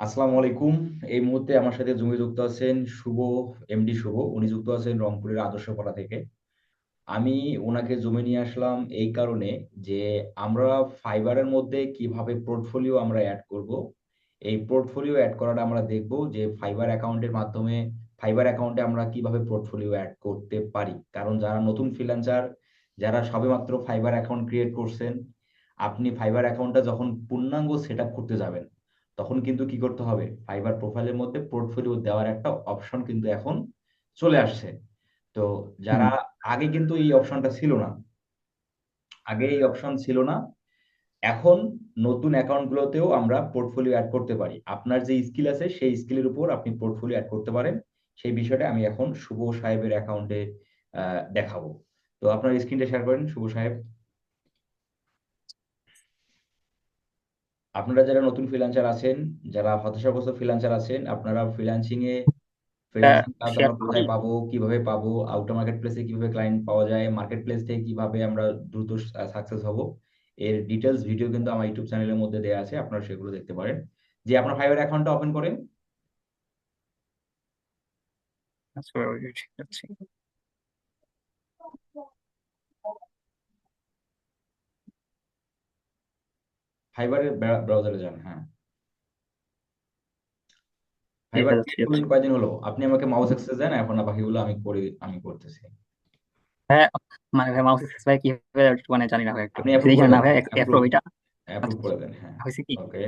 আসসালামু আলাইকুম। এই মুহূর্তে আমার সাথে জমি যুক্ত আছেন শুভ এমডি শুভ। উনি যুক্ত আছেন রংপুরের আদর্শপাড়া থেকে। আমি ওনাকে জমি নিয়ে আসলাম এই কারণে যে আমরা ফাইবারের মধ্যে কীভাবে পোর্টফোলিও আমরা অ্যাড করব। এই পোর্টফোলিও অ্যাড করাটা আমরা দেখব যে ফাইবার অ্যাকাউন্টের মাধ্যমে, ফাইবার অ্যাকাউন্টে আমরা কীভাবে পোর্টফোলিও অ্যাড করতে পারি। কারণ যারা নতুন ফ্রিল্যান্সার, যারা সবেমাত্র ফাইবার অ্যাকাউন্ট ক্রিয়েট করছেন, আপনি ফাইবার অ্যাকাউন্টটা যখন পূর্ণাঙ্গ সেট করতে যাবেন তখন কিন্তু কি করতে হবে? ফাইবার প্রোফাইলের মধ্যে পোর্টফোলিও দেওয়ার একটা অপশন কিন্তু এখন চলে আসছে। তো যারা আগে কিন্তু এই অপশনটা ছিল না। আগে এই অপশন ছিল না। এখন নতুন অ্যাকাউন্টগুলোতেও আমরা পোর্টফোলিও অ্যাড করতে পারি। আপনার যে স্কিল আছে সেই স্কিলের উপর আপনি পোর্টফোলিও অ্যাড করতে পারেন। সেই বিষয়টা আমি এখন শুভ সাহেবের অ্যাকাউন্টে দেখাবো। তো আপনার স্ক্রিনটা শেয়ার করেন শুভ সাহেব। আপনারা যারা নতুন ফ্রিল্যান্সার আছেন যারা হতাশাগ্রস্ত ফ্রিল্যান্সার আছেন আপনারা ফ্রিল্যান্সিং এ ফ্রিল্যান্সিং কোথায় পাবো কীভাবে পাবো আউটার মার্কেট প্লেসে কীভাবে ক্লায়েন্ট পাওয়া যায় মার্কেট প্লেস থেকে কীভাবে আমরা দ্রুত সাকসেস হব এর ডিটেলস ভিডিও কিন্তু আমার ইউটিউব চ্যানেলের মধ্যে দেওয়া আছে আপনারা সেগুলো দেখতে পারেন। যে আপনার ফাইবার অ্যাকাউন্টটা ওপেন করেন আচ্ছা ঠিক আছে ফাইবারের ব্রাউজারে যান হ্যাঁ। ফাইবার কয়দিন হলো? আপনি আমাকে মাউস অ্যাক্সেস দেন এখন বাকিগুলো আমি করে আমি করতেছি। হ্যাঁ মানে মাউস অ্যাক্সেস ভাই কীভাবে মানে জানি না ভাই একটু আপনি না ভাই অ্যাপ্রুভ এটা। অ্যাপ্রুভ করে দেন হ্যাঁ। হয়েছে কি? ওকে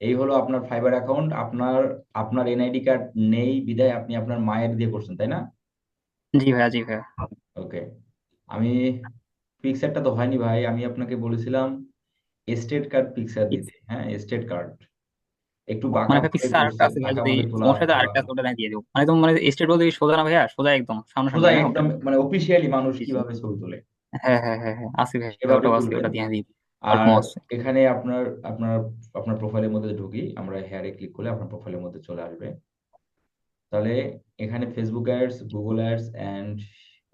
এই হলো আপনার ফাইবার অ্যাকাউন্ট আপনার আপনার এনআইডি কার্ড নেই বিদায় আপনি আপনার মায়ের দিয়ে করছেন তাই না? জি ভাইয়া জি ভাইয়া। ওকে আমি পিকচারটা তো হয়নি ভাই আমি আপনাকে বলেছিলাম স্টেট কার্ড পিকচার দিতে হ্যাঁ স্টেট কার্ড একটু বাঁকা মানে পিকচার আরেকটা আছে ভাই যদি সমস্যা তো আরেকটা ওটা দিয়ে দেবো মানে মানে স্টেট বলতে সোজা না ভাইয়া? সোজা একদম সামনে সোজা একদম মানে অফিশিয়ালি মানুষ কীভাবে ছবি তোলে। হ্যাঁ হ্যাঁ হ্যাঁ হ্যাঁ। আছে ভাই ওটা আছে ওটা দিয়ে দিই। আর এখানে আপনার আপনার আপনার প্রোফাইলের মধ্যে ঢুকি আমরা হেয়ারে ক্লিক করলে আপনার প্রোফাইলের মধ্যে চলে আসবে। তাহলে এখানে Facebook ads Google ads and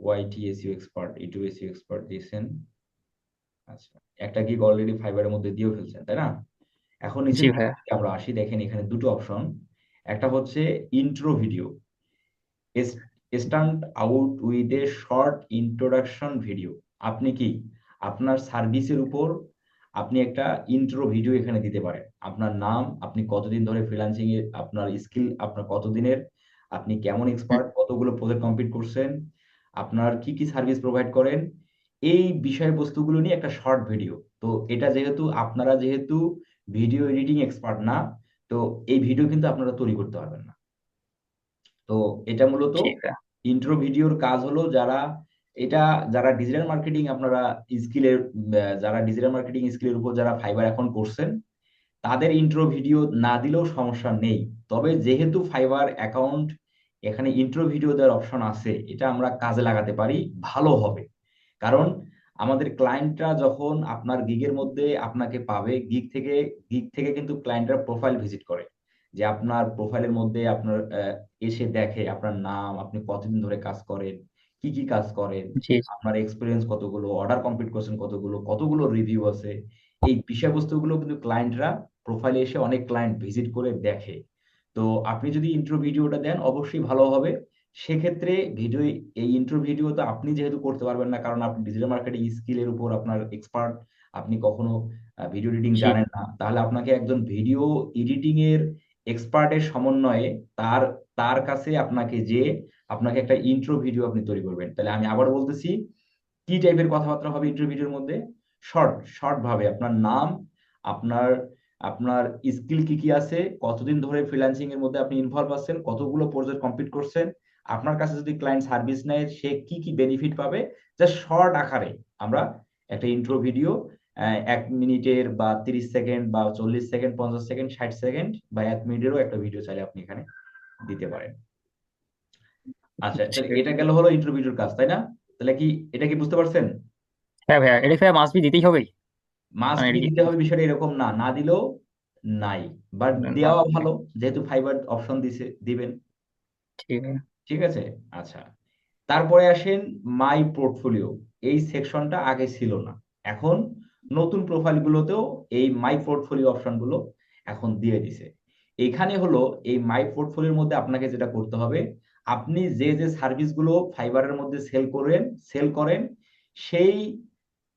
YT SEO expert YouTube SEO expert দিয়েছেন। আচ্ছা একটা গিগ অলরেডি ফাইবারের মধ্যে দিয়েও ফেলছেন তাই না? এখন নিচে আমরা আসি দেখেন এখানে দুটো অপশন একটা হচ্ছে intro video stand out with a short introduction video আপনি কি? আপনার সার্ভিসের উপর আপনি একটা ইন্ট্রো ভিডিও এখানে দিতে পারেন আপনার নাম আপনি কতদিন ধরে ফ্রিল্যান্সিং এর আপনার স্কিল আপনার কতদিনের আপনি কেমন এক্সপার্ট কতগুলো প্রজেক্ট কমপ্লিট করছেন আপনার কি কি সার্ভিস প্রোভাইড করেন এই বিষয়বস্তুগুলো নিয়ে একটা শর্ট ভিডিও তো এটা যেহেতু আপনারা যেহেতু ভিডিও এডিটিং এক্সপার্ট না তো এই ভিডিও কিন্তু আপনারা তৈরি করতে পারবেন না। তো এটা মূলত ইন্ট্রো ভিডিওর কাজ হলো যারা এটা যারা ডিজিটাল মার্কেটিং আপনারা স্কিলের যারা ডিজিটাল মার্কেটিং স্কিলের উপর যারা ফাইবার এখন করছেন তাদের ইন্ট্রো ভিডিও না দিলেও সমস্যা নেই। তবে যেহেতু ফাইবার অ্যাকাউন্ট এখানে ইন্ট্রো ভিডিও দেওয়ার অপশন আছে এটা আমরা কাজে লাগাতে পারি ভালো হবে। কারণ আমাদের ক্লায়েন্টরা যখন আপনার গিগের মধ্যে আপনাকে পাবে গিগ থেকে গিগ থেকে কিন্তু ক্লায়েন্টরা প্রোফাইল ভিজিট করে। যে আপনার প্রোফাইলের মধ্যে আপনার এসে দেখে আপনার নাম আপনি কতদিন ধরে কাজ করেন কি কি কাজ করেন আপনার এক্সপিরিয়েন্স কতগুলো অর্ডার কমপ্লিট করছেন কতগুলো কতগুলো রিভিউ আছে এই বিষয়বস্তুগুলো কিন্তু ক্লায়েন্টরা প্রোফাইলে এসে অনেক ক্লায়েন্ট ভিজিট করে দেখে। তো আপনি যদি ইন্ট্রো ভিডিওটা দেন অবশ্যই ভালো হবে। সেক্ষেত্রে ভিডিও এই ইন্ট্রো ভিডিও তো আপনি যেহেতু করতে পারবেন না কারণ আপনি ডিজিটাল মার্কেটিং স্কিলের উপর আপনার এক্সপার্ট আপনি কখনো ভিডিও এডিটিং জানেন না। তাহলে আপনাকে একজন ভিডিও এডিটিং এর এক্সপার্টের সমন্বয়ে তার তার কাছে আপনাকে যে আপনাকে একটা ইন্ট্রো ভিডিও আপনি তৈরি করবেন। তাহলে আমি আবার বলতেছি কি টাইপের কথাবার্তা হবে ইন্ট্রো ভিডিওর মধ্যে? শর্ট শর্ট ভাবে আপনার নাম আপনার আপনার স্কিল কি কি আছে কতদিন ধরে ফ্রিল্যান্সিং এর মধ্যে আপনি ইনভলভ আছেন কতগুলো প্রজেক্ট কমপ্লিট করছেন আপনার কাছে যদি ক্লায়েন্ট সার্ভিস নেয় সে কি কি বেনিফিট পাবে? যা শর্ট আকারে আমরা একটা ইন্ট্রো ভিডিও এক মিনিটের বা তিরিশ সেকেন্ড বা চল্লিশ সেকেন্ড পঞ্চাশ সেকেন্ড ষাট সেকেন্ড বা এক মিনিটেরও একটা ভিডিও চাইলে আপনি এখানে দিতে পারেন। আচ্ছা এটা গেল হলো ইন্ট্রো ভিডিওর কাজ তাই না? তাহলে কি এটা কি বুঝতে পারছেন? হ্যাঁ ভাইয়া এটা ভাইয়া মাস বি দিতেই হবে? মাস বি দিতে হবে বিষয়টা এরকম না না দিলেও নাই বাট দেওয়া ভালো যেহেতু ফাইবার অপশন দিছে দিবেন। ঠিক আছে। ঠিক আছে? আচ্ছা। তারপরে আসেন মাই পোর্টফোলিও এই সেকশনটা আগে ছিল না। এখন নতুন প্রোফাইলগুলোতেও এই মাই পোর্টফোলিও অপশনগুলো এখন দিয়ে দিছে। এখানে হলো এই মাই পোর্টফোলিওর মধ্যে আপনাকে যেটা করতে হবে, আপনি যে যে সার্ভিসগুলো ফাইবারের মধ্যে সেল করেন সেল করেন, সেই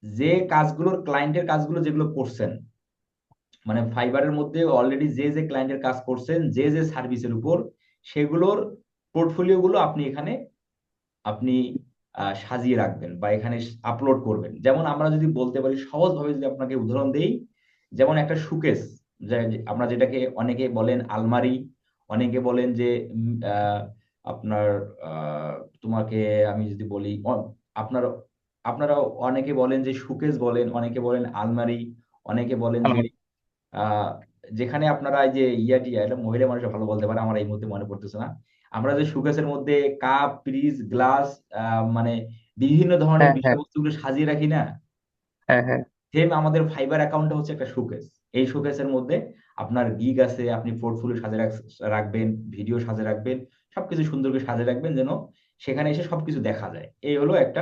যে কাজগুলোর ক্লায়েন্টের কাজগুলো যেগুলো করছেন মানে ফাইবারের মধ্যে অলরেডি যে যে ক্লায়েন্টের কাজ করছেন, যে যে সার্ভিসের উপর, সেগুলোর পোর্টফোলিও গুলো আপনি এখানে আপনি সাজিয়ে রাখবেন বা এখানে আপলোড করবেন। যেমন আমরা যদি বলতে পারি সহজভাবে যদি আপনাকে উদাহরণ দেই যেমন একটা সুকেস আমরা যেটাকে অনেকে বলেন আলমারি অনেকে বলেন যে আপনার তোমাকে আমি যদি বলি আপনার আপনারা অনেকে বলেন যে সুকেস বলেন অনেকে বলেন আলমারি অনেকে বলেন যে যেখানে আপনারা যে ইয়াটি মহিলা মানুষ ভালো বলতে পারে আমার এই মুহূর্তে মনে পড়তেছে না। আমরা যে সুকেসের মধ্যে কাপ ফ্রিজ গ্লাস মানে বিভিন্ন ধরনের হ্যাঁ, হ্যাঁ। বিষয়বস্তুগুলো সাজিয়ে রাখি না? হ্যাঁ, সেম আমাদের ফাইবার অ্যাকাউন্টটা হচ্ছে একটা শোকেস। এই শোকেসের মধ্যে আপনার গিগ আছে আপনি পোর্টফোলিও সাজিয়ে রাখবেন ভিডিও সাজিয়ে রাখবেন সবকিছু সুন্দর করে সাজিয়ে রাখবেন যেন সেখানে এসে সবকিছু দেখা যায়। এই হলো একটা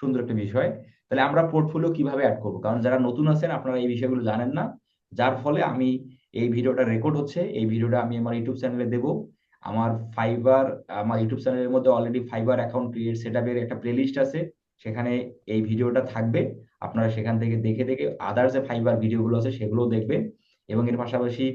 সুন্দর একটা বিষয়। তাহলে আমরা পোর্টফোলিও কীভাবে অ্যাড করব? কারণ যারা নতুন আছেন আপনারা এই বিষয়গুলো জানেন না। যার ফলে আমি এই ভিডিওটা রেকর্ড হচ্ছে এই ভিডিওটা আমি আমার ইউটিউব চ্যানেলে দেব। আমার ফাইবার আমার ইউটিউব চ্যানেলের মধ্যে already Fiverr account create set একটা প্লেলিস্ট আছে সেখানে এই ভিডিওটা থাকবে। আপনারা সেখান থেকে দেখে দেখে আদার যে ফাইবার ভিডিওগুলো আছে সেগুলোও দেখবেন। এবং এর পাশাপাশি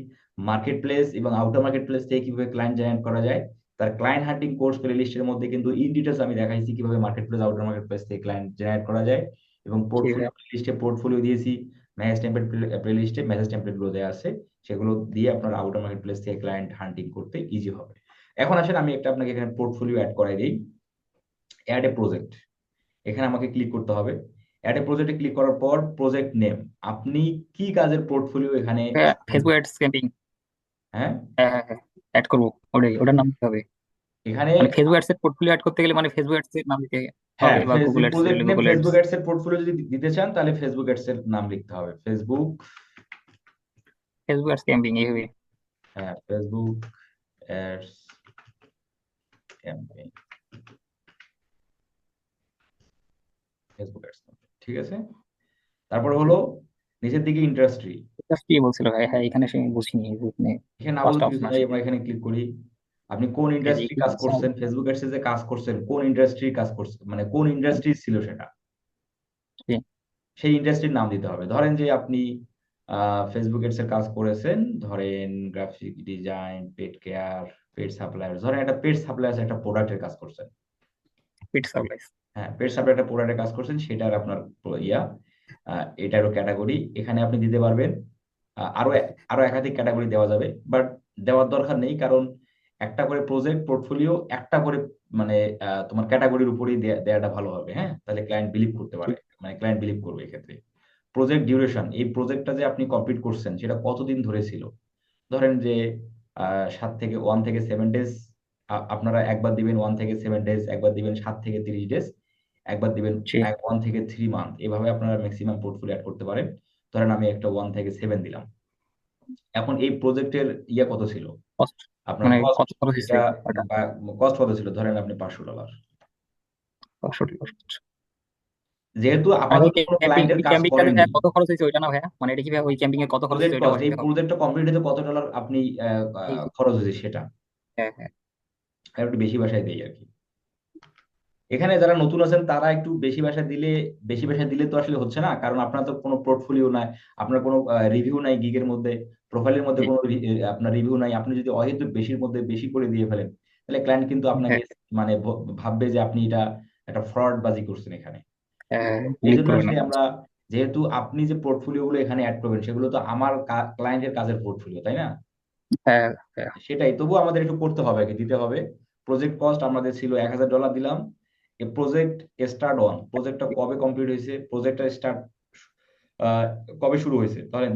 মার্কেট প্লেস এবং আউটার মার্কেট প্লেস থেকে কীভাবে ক্লায়েন্ট জেনারেট করা যায় তার ক্লায়েন্ট হান্টিং কোর্স প্লে লিস্টের মধ্যে কিন্তু ইন ডিটেলস আমি দেখাইছি কীভাবে market place outer market place থেকে ক্লায়েন্ট জেনারেট করা যায়। এবং পোর্টফোলিও লিস্টে পোর্টফোলিও দিয়েছি মেসেজ টেমপ্লেট প্লে লিস্টে মেসেজ টেমপ্লেটগুলো দেওয়া আছে সেগুলো দিয়ে আপনার আউটার মার্কেট প্লেস থেকে ক্লায়েন্ট হান্টিং করতে ইজি হবে। এখন আসেন আমি একটা আপনাকে এখানে পোর্টফোলিও অ্যাড করাই দিই। অ্যাড এ প্রজেক্ট এখানে আমাকে ক্লিক করতে হবে। অ্যাড এ প্রজেক্টে ক্লিক করার পর প্রজেক্ট নেম আপনি কি কাজের পোর্টফোলিও এখানে ফেসবুক ক্যাম্পিং হ্যাঁ? হ্যাঁ হ্যাঁ অ্যাড করব। ওটাই ওটার নাম হবে। এখানে ফেসবুক অ্যাডস এর পোর্টফোলিও অ্যাড করতে গেলে মানে ফেসবুক অ্যাডস এর নাম দিতে হ্যাঁ হবে বা Google ads Google ads Facebook ads এর পোর্টফোলিও যদি দিতে চান তাহলে ফেসবুক অ্যাডস এর নাম লিখতে হবে। ফেসবুক ফেসবুক অ্যাডস ক্যাম্পিং এইভাবে। হ্যাঁ Facebook ads campaign Facebook ads ঠিক আছে? তারপর হলো নিচের দিকে ইন্ডাস্ট্রি ইন্ডাস্ট্রি বলছিল? ভাই হ্যাঁ এখানে সে বুঝিনি এখানে এখানে আমরা এখানে ক্লিক করি আপনি কোন ইন্ডাস্ট্রি কাজ এখানে করছেন ফেসবুক অ্যাডসে যে কাজ করছেন কোন ইন্ডাস্ট্রি কাজ করছেন মানে কোন ইন্ডাস্ট্রি ছিল সেটা? সেই ইন্ডাস্ট্রির নাম দিতে হবে। ধরেন যে আপনি ফেসবুক অ্যাডস এর কাজ করেছেন ধরেন graphic design pet care pet supplier ধরেন একটা পেট সাপ্লায়ার একটা প্রোডাক্টের কাজ করছেন। পিট সাপ্লাইস হ্যাঁ পেট সাপ্লাই একটা প্রোডাক্টের কাজ করছেন সেটার আপনার ইয়া এটারও ক্যাটাগরি এখানে আপনি দিতে পারবেন আরও আরও একাধিক ক্যাটাগরি দেওয়া যাবে। বাট দেওয়ার দরকার নেই কারণ একটা করে প্রজেক্ট পোর্টফোলিও একটা করে মানে তোমার ক্যাটাগরির উপরেই দেওয়াটা ভালো হবে হ্যাঁ? তাহলে ক্লায়েন্ট বিলিভ করতে পারে মানে ক্লায়েন্ট বিলিভ করবে এক্ষেত্রে। প্রজেক্ট ডিউরেশন এই প্রজেক্টটা যে আপনি কমপ্লিট করছেন সেটা কতদিন ধরে ছিল? ধরেন যে সাত থেকে ওয়ান থেকে সেভেন ডেজ আপনারা একবার দিবেন ওয়ান থেকে সেভেন ডেজ একবার দিবেন সাত থেকে তিরিশ ডেজ একবার দিবেন। ওয়ান থেকে থ্রি মান্থ এভাবে আপনারা ম্যাক্সিমাম পোর্টফোলিও অ্যাড করতে পারেন। ধরেন আমি একটা ওয়ান থেকে সেভেন দিলাম। এখন এই প্রজেক্টের ইয়া কত ছিল? আপনার মানে কস্ট কত ছিল? ধরেন আপনি পাঁচশো ডলার পাঁচশো খরচ। যেহেতু আপাতত ক্লায়েন্টের কাজ করেননি কত খরচ হয়েছে ওইটা না ভাইয়া? মানে এটা কি ওই ক্যাম্পিং কত খরচ হয়েছে ওইটা এই প্রজেক্টটা কমপ্লিট হতে কত ডলার আপনি খরচ হয়েছে সেটা। হ্যাঁ হ্যাঁ। একটু বেশি ভাষায় দেই আর কি। এখানে যারা নতুন আছেন তারা একটু বেশি ভাষায় দিলে বেশি ভাষায় দিলে তো আসলে হচ্ছে না কারণ আপনার তো কোনো পোর্টফোলিও নাই আপনার কোনো রিভিউ নাই গিগের মধ্যে প্রোফাইলের মধ্যে কোনো আপনার রিভিউ নাই আপনি যদি অহেতুক বেশির মধ্যে বেশি করে দিয়ে ফেলেন তাহলে ক্লায়েন্ট কিন্তু আপনাকে মানে ভাববে যে আপনি এটা একটা ফ্রড বাজি করছেন এখানে। হ্যাঁ এই জন্য আসলে আমরা যেহেতু আপনি যে পোর্টফোলিও গুলো এখানে অ্যাড করবেন সেগুলো তো আমার ক্লায়েন্টের কাজের পোর্টফোলিও তাই না? হ্যাঁ হ্যাঁ। সেটাই তবু আমাদের একটু করতে হবে আর কি, দিতে হবে। প্রজেক্ট কস্ট আমাদের ছিল এক হাজার ডলার দিলাম। প্রজেক্ট স্টার্ট অন প্রজেক্টটা কবে কমপ্লিট হয়েছে? প্রজেক্টটা স্টার্ট কবে শুরু হয়েছে? ধরেন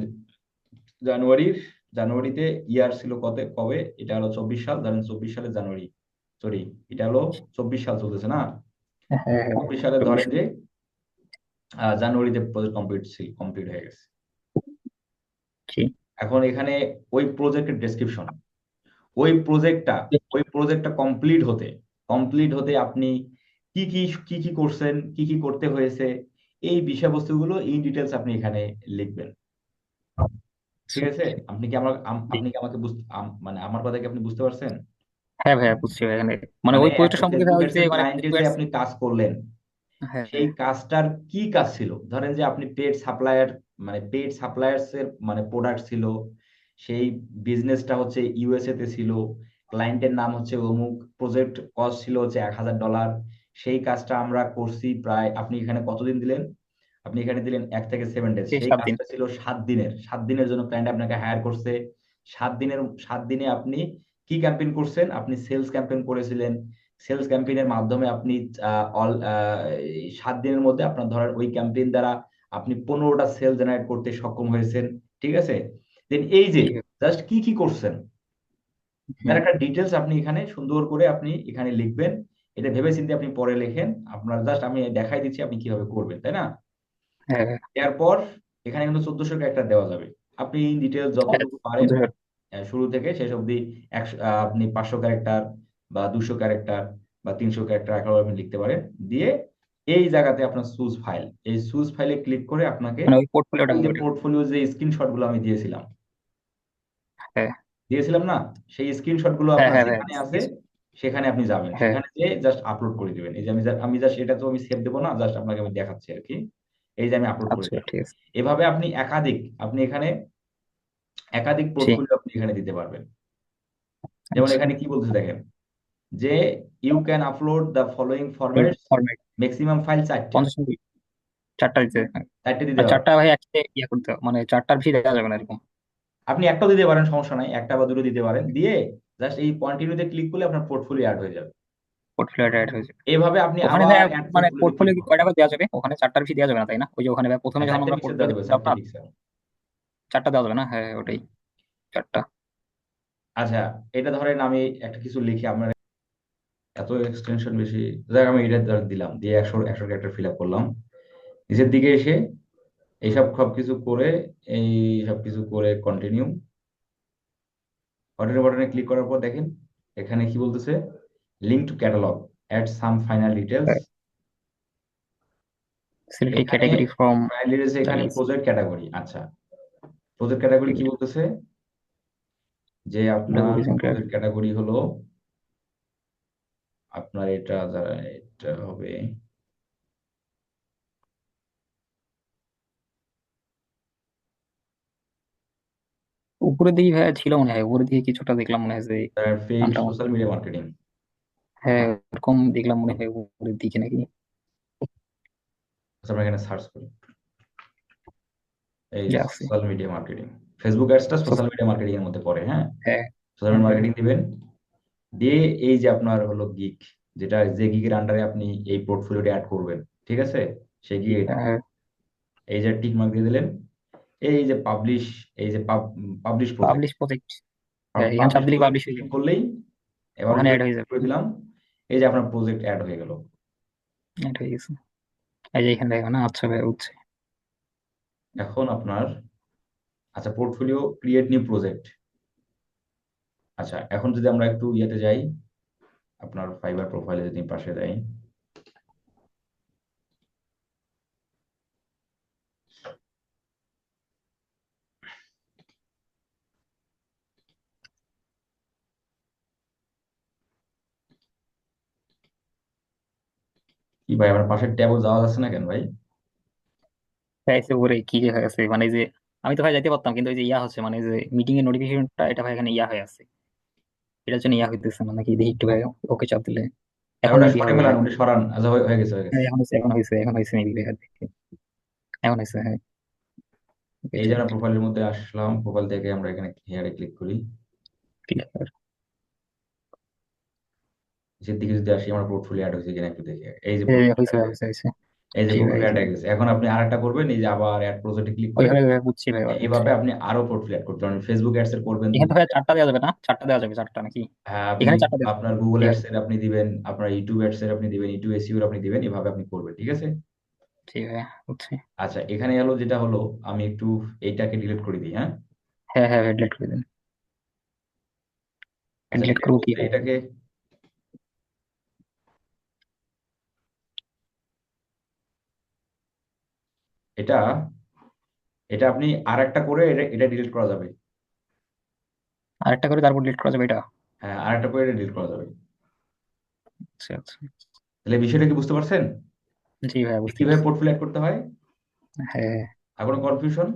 জানুয়ারির জানুয়ারিতে ইয়ার ছিল কত কবে? এটা হলো চব্বিশ সাল ধরেন চব্বিশ সালের জানুয়ারি সরি এটা হলো চব্বিশ সাল চলতেছে না? হ্যাঁ হ্যাঁ। চব্বিশ সালে ধরেন যে জানুয়ারিতে প্রজেক্ট কমপ্লিট ছিল কমপ্লিট হয়ে গেছে। এখন এখানে ওই প্রজেক্টের ডেসক্রিপশন ওই প্রজেক্টটা ওই প্রজেক্টটা কমপ্লিট হতে কমপ্লিট হতে আপনি কি কি কি কি করছেন কি কি করতে হয়েছে এই বিষয়বস্তুগুলো ইন ডিটেলস আপনি এখানে লিখবেন। ঠিক আছে? আপনি কি আমার আপনি কি আমাকে বুঝতে মানে আমার কথা কি আপনি বুঝতে পারছেন? হ্যাঁ ভাইয়া বুঝছি এখানে মানে ওই পোস্টটা সম্পর্কে ভাই মানে আপনি কাজ করলেন সেই কাজটার কি কাজ ছিল? ধরেন যে আপনি পেড সাপ্লায়ার মানে পেড সাপ্লায়ার্স এর মানে প্রোডাক্ট ছিল সেই বিজনেসটা হচ্ছে ইউএসএ তে ছিল ক্লায়েন্টের নাম হচ্ছে অমুক প্রজেক্ট কস্ট ছিল হচ্ছে এক হাজার ডলার সেই কাজটা আমরা করছি প্রায় আপনি এখানে কতদিন দিলেন? আপনি এখানে দিলেন এক থেকে সেভেন ডেজ সেই কাজটা ছিল সাত দিনের সাত দিনের জন্য ক্লায়েন্ট আপনাকে হায়ার করছে সাত দিনের সাত দিনে আপনি কি ক্যাম্পেইন করছেন? আপনি সেলস ক্যাম্পেইন করেছিলেন সেলস ক্যাম্পেইনের মাধ্যমে আপনি অল সাত দিনের মধ্যে আপনার ধরেন ওই ক্যাম্পেইন দ্বারা আপনি পনেরোটা সেল জেনারেট করতে সক্ষম হয়েছেন ঠিক আছে? দেন এই যে জাস্ট কি কি করছেন? তার একটা ডিটেলস আপনি এখানে সুন্দর করে আপনি এখানে লিখবেন। এটা ভেবে চিন্তে আপনি পরে লেখেন। আপনার জাস্ট আমি দেখাই দিচ্ছি আপনি কীভাবে করবেন তাই না? হ্যাঁ হ্যাঁ। এরপর এখানে কিন্তু চোদ্দশো ক্যারেক্টার দেওয়া যাবে। আপনি ডিটেলস হ্যাঁ, যতটুকু পারেন পারছি। আহ, শুরু থেকে শেষ অবধি একশো আপনি পাঁচশো ক্যারেক্টার বা দুশো ক্যারেক্টার বা তিনশো ক্যারেক্টার একেবারে আপনি লিখতে পারেন। দিয়ে এই জায়গাতে আপনার সুজ ফাইল এই সুজ ফাইলে ক্লিক করে আপনাকে মানে পোর্টফোলিওটা ওই যে পোর্টফোলিও স্ক্রিনশটগুলো আমি দিয়েছিলাম। হ্যাঁ। দিয়েছিলাম না? সেই স্ক্রিনশটগুলো হ্যাঁ আপনার হ্যাঁ যেখানে আছে সেখানে আপনি যাবেন। সেখানে যে জাস্ট আপলোড করে দিবেন। এই যে আমি আমি জাস্ট এটা তো আমি সেভ দেবো না জাস্ট আপনাকে আমি দেখাচ্ছি আর কি। এই যে আমি আপলোড করে আচ্ছা এভাবে আপনি একাধিক আপনি এখানে একাধিক পোর্টফোলিও আপনি এখানে দিতে পারবেন। যেমন আচ্ছা। এখানে কি বলতে দেখেন? যে you can upload the following format format maximum file চারটা। চারটা দিতে হ্যাঁ। চারটে দিতে চারটা ভাই একসাথে ইয়া করতে মানে চারটার বেশি দেওয়া যাবে না এরকম। আপনি একটাও দিতে পারেন সমস্যা নাই। একটা বা দুটো দিতে পারেন। দিয়ে জাস্ট এই কন্টিনিউতে ক্লিক করলে আপনার পোর্টফোলিও অ্যাড হয়ে যাবে। পোর্টফোলিওটা অ্যাড হয়েছে এইভাবে আপনি ওখানে মানে পোর্টফোলিও কি কয়টা করে দেওয়া যাবে? ওখানে চারটার বেশি দেওয়া যাবে না তাই না? ওই যে ওখানে প্রথমে হ্যাঁ যখন আমরা পোর্টফোলিও যাবে চারটে দেওয়া যাবে না? হ্যাঁ ওটাই। চারটা। আচ্ছা এটা ধরেন আমি একটা কিছু লিখি আপনার এত এক্সটেনশন বেশি। দেখ আমি এটা দিলাম। দিয়ে একশো একশো ক্যারেক্টার ফিল আপ করলাম। নিচের দিকে এসে এইসব সব কিছু করে এই সব কিছু করে কন্টিনিউ কন্টিনিউ বাটনে ক্লিক করার পর দেখেন এখানে কি বলতেছে? Link to catalog add some final details select category from এখানে প্রজেক্ট ক্যাটাগরি আচ্ছা। প্রজেক্ট ক্যাটাগরি কি বলতেছে? যে আপনার প্রজেক্ট ক্যাটাগরি হলো আপনার এটা দ্বারা এটা হবে। উপরে দিকে ভাই ছিল মনে হয় উপরে দিকে কিছুটা দেখলাম মনে হয় যে পেইড সোশ্যাল মিডিয়া মার্কেটিং হ্যাঁ এরকম দেখলাম মনে হয় উপরের দিকে নাকি। আচ্ছা আমরা এখানে সার্চ করি। এই সোশ্যাল মিডিয়া মার্কেটিং ফেসবুক অ্যাডসটা সোশ্যাল মিডিয়া মার্কেটিং এর মধ্যে পড়ে হ্যাঁ? হ্যাঁ। সোশ্যাল মিডিয়া মার্কেটিং দিবেন। দিয়ে এই যে আপনার হলো গিগ যেটা যে গিগের আন্ডারে আপনি এই পোর্টফোলিওটা অ্যাড করবেন ঠিক আছে? সেই গিগ এটা। হ্যাঁ। এই যে টিক মার্ক দিয়ে দিলেন। এই যে পাবলিশ এই যে পাবলিশ প্রজেক্ট পাবলিশ প্রজেক্ট এখানে দিলে পাবলিশ হয়ে যাবে। করলেই এবার ওখানে অ্যাড হয়ে যাবে। করে দিলাম। এই যে আপনার প্রজেক্ট অ্যাড হয়ে গেল। অ্যাড হয়ে গেছে। এই যে এখানে দেখো না আচ্ছা ভাই বুঝছি এখন আপনার আচ্ছা পোর্টফোলিও ক্রিয়েট নিউ প্রজেক্ট আচ্ছা এখন যদি আমরা একটু ইয়েতে যাই, আপনার ফাইবার প্রোফাইলে যদি পাশে যাই। কি ভাই আমার পাশের ট্যাবও যাওয়া যাচ্ছে না কেন ভাই? চাইছে উপরে, কি হয়ে আছে মানে যে, আমি তো ভাই যাইতে পারতাম, কিন্তু ওই যে ইয়া হচ্ছে মানে যে মিটিং এর নোটিফিকেশনটা এটা ভাই এখানে ইয়া হয়ে আছে। এটার জন্য ইয়া হইতেছে না নাকি দেখি একটু ভাই ওকে চাপ দিলে। এখন ওটা সরান আচ্ছা হয়ে হয়ে গেছে হয়ে হ্যাঁ, এখন হয়েছে এখন হয়েছে এখন হয়েছে মেবি ভাই দেখি। এখন হয়েছে হ্যাঁ। এই যারা প্রোফাইলের মধ্যে আসলাম প্রোফাইল থেকে আমরা এখানে হেয়ারে ক্লিক করি। নিচের দিকে যদি আসি আমার পোর্টফোলিও অ্যাড হয়েছে কিনা একটু দেখে। এই যে এই যে জি ভাই, পোর্টফোলিও অ্যাড জি। এখন আপনি আরেকটা করবেন এই যে আবার অ্যাড প্রজেক্টে ক্লিক করে ওইভাবে বুঝছি ভাই এইভাবে আপনি আরও পোর্টফোলিও অ্যাড করতে পারেন ফেসবুক অ্যাডস এর করবেন। এখানে ভাই চারটা দেওয়া যাবে না? চারটা দেওয়া যাবে চারটা নাকি? হ্যাঁ এখানে চারটা আপনার গুগল অ্যাডস এর আপনি দিবেন আপনার ইউটিউব অ্যাডস এর আপনি দিবেন ইউটিউব এসইও এর আপনি দিবেন এভাবে আপনি করবেন ঠিক আছে? ঠিক ভাই বুঝছি। আচ্ছা এখানে হলো যেটা হলো আমি একটু এইটাকে ডিলিট করে দিই হ্যাঁ? হ্যাঁ হ্যাঁ ডিলিট করে দিন। আচ্ছা ডিলিট এটা করব কি এটাকে এটা এটা আপনি আর একটা করে এটা এটা ডিলিট করা যাবে। আরেকটা করে তারপর ডিলিট করা যাবে এটা? হ্যাঁ আর একটা করে এটা ডিলিট করা যাবে। আচ্ছা আচ্ছা। তাহলে বিষয়টা কি বুঝতে পারছেন? জি ভাইয়া বুঝতে কীভাবে পোর্টফোলিও অ্যাড করতে হয়? হ্যাঁ। আর কোনো কনফিউশন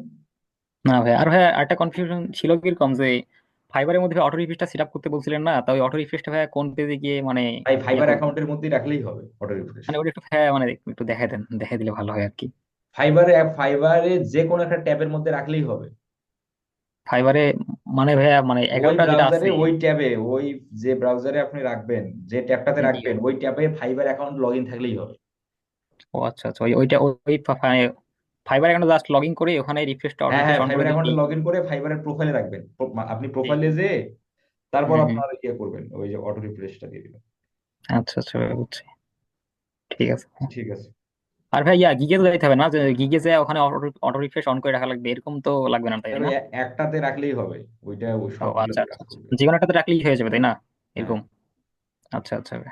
না ভাই আর ভাই একটা কনফিউশন ছিল কীরকম যে ফাইবারের মধ্যে অটো রিফ্রেশটা সেট আপ করতে বলছিলেন না তা ওই অটো রিফ্রেশটা ভাই কোন পেজে গিয়ে মানে তাই ইয়া ফাইবার অ্যাকাউন্টের মধ্যেই রাখলেই হবে অটো রিফ্রেশ মানে ওটা একটু ভাইয়া মানে একটু দেখাই দেন দেখাই দিলে ভালো হয় আর কি। ফাইবারে ফাইবারে যে কোনো একটা ট্যাবের মধ্যে রাখলেই হবে। ফাইবারে মানে ভাইয়া মানে ওই এগারোটা যেটা আছে ওই ট্যাবে ওই যে ব্রাউজারে আপনি রাখবেন যে ট্যাবটাতে রাখবেন ওই ট্যাবে ফাইবার অ্যাকাউন্ট লগ ইন থাকলেই হবে। ও আচ্ছা আচ্ছা ওই ওইটা ওই ফাইবার অ্যাকাউন্টে জাস্ট লগ ইন করে ওখানে রিফ্রেশটা অটো হ্যাঁ হ্যাঁ ফাইবার অ্যাকাউন্টে দিলেই লগ ইন করে ফাইবারের প্রোফাইলে রাখবেন। আপনি প্রোফাইলে যে তারপর হুম হুম। আপনার ইয়ে করবেন ওই যে অটো রিফ্রেশটা দিয়ে দিবেন। আচ্ছা আচ্ছা ভাইয়া বুঝছি। ঠিক আছে। ঠিক আছে। আর ভাই ইয়া গিগে তো যাইতে হবে না গিগে যে ওখানে অটো রিফ্রেশ অন করে রাখা লাগবে এরকম তো লাগবে না তাই না? এ- একটাতে রাখলেই হবে ওইটা ওই ও সবগুলোতে আচ্ছা আচ্ছা আচ্ছা। যে কোনো একটাতে রাখলেই হয়ে যাবে তাই না? হ্যাঁ। এরকম। আচ্ছা আচ্ছা। ভাই